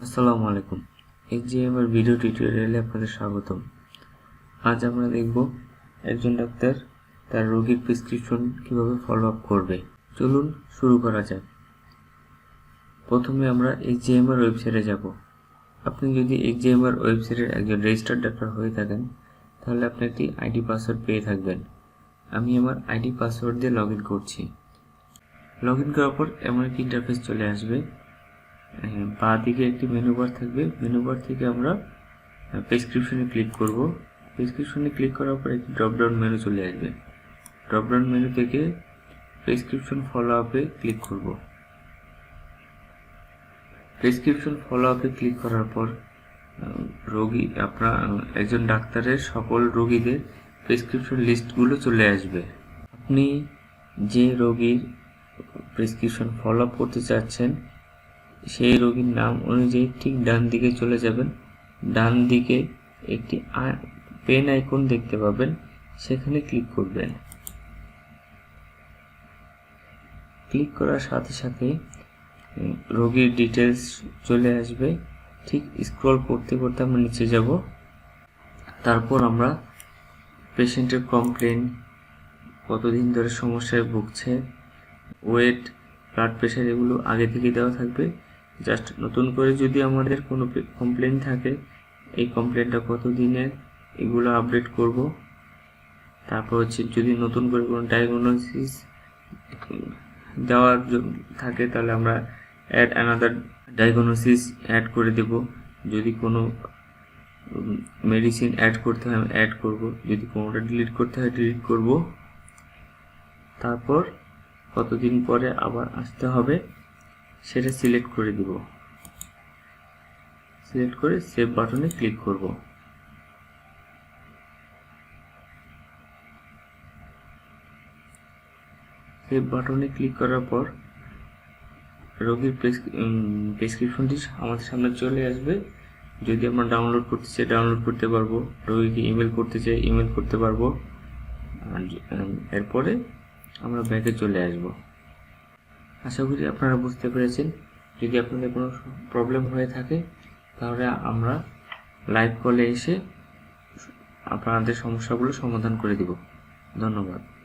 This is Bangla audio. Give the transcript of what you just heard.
আসসালামু আলাইকুম। এর ভিডিও টিউটোরিয়ালে আপনাদের স্বাগতম। আজ আমরা দেখব একজন ডাক্তার তার রোগীর প্রেসক্রিপশন কীভাবে ফলো আপ করবে। চলুন শুরু করা যাক। প্রথমে আমরা এর ওয়েবসাইটে যাব। আপনি যদি এর ওয়েবসাইটের একজন রেজিস্টার্ড ডাক্তার হয়ে থাকেন, তাহলে আপনি একটি আইডি পাসওয়ার্ড পেয়ে থাকবেন। আমি আমার আইডি পাসওয়ার্ড দিয়ে লগ ইন করছি। লগ ইন করার পর এমন একটি ইন্টারফেস চলে আসবে বাঁ দিকে একটি মেনু বার থাকবে। মেনু বার থেকে আমরা প্রেসক্রিপশনে ক্লিক করব। প্রেসক্রিপশনে ক্লিক করার পর একটি ড্রপডাউন মেনু চলে আসবে। ড্রপডাউন মেনু থেকে প্রেসক্রিপশন ফলো আপে ক্লিক করব। প্রেসক্রিপশন ফলো আপে ক্লিক করার পর রোগী, আপনার একজন ডাক্তারের সকল রোগীদের প্রেসক্রিপশন লিস্টগুলো চলে আসবে। আপনি যে রোগীর প্রেসক্রিপশন ফলো আপ করতে চাচ্ছেন সেই রোগীর নাম অনুযায়ী ঠিক ডান দিকে চলে যাবেন। ডান দিকে একটি পেন আইকন দেখতে পাবেন। সেখানে ক্লিক করবেন। ক্লিক করার সাথে সাথে রোগীর ডিটেলস চলে আসবে। ঠিক স্ক্রল করতে করতে আমরা নিচে যাব। তারপর আমরা পেশেন্টের কমপ্লেন, কতদিন ধরে সমস্যায় ভুগছে, ওয়েট, ব্লাড প্রেশার এগুলো আগে থেকে দেওয়া থাকবে। জাস্ট নতুন করে যদি আমাদের কোনো কমপ্লেন থাকে, এই কমপ্লেনটা কত দিনের এগুলো আপডেট করব? তারপর হচ্ছে যদি নতুন করে কোনো ডায়াগনোসিস দেওয়ার থাকে, তাহলে আমরা অ্যাড অ্যানাদার ডায়াগনোসিস অ্যাড করে দেব। যদি কোনো মেডিসিন অ্যাড করতে হয় অ্যাড করব। যদি কোনোটা ডিলিট করতে হয় ডিলিট করব। তারপর কতদিন পরে আবার আসতে হবে? সেটা সিলেক্ট করে দিব। সিলেক্ট করে সেভ বাটনে ক্লিক করব। সেভ বাটনে ক্লিক করার পর রোগীর প্রেসক্রিপশনটি আমাদের সামনে চলে আসবে। যদি আমরা ডাউনলোড করতে চাই ডাউনলোড করতে পারব। রোগীকে ইমেল করতে চাই ইমেল করতে পারব। এরপরে আমরা ব্যাগে চলে আসব। আশা করি আপনারা বুঝতে পেরেছেন। যদি আপনাদের কোনো প্রবলেম হয়ে থাকে, তাহলে আমরা লাইভ কলে এসে আপনাদের সমস্যাগুলো সমাধান করে দিব। ধন্যবাদ।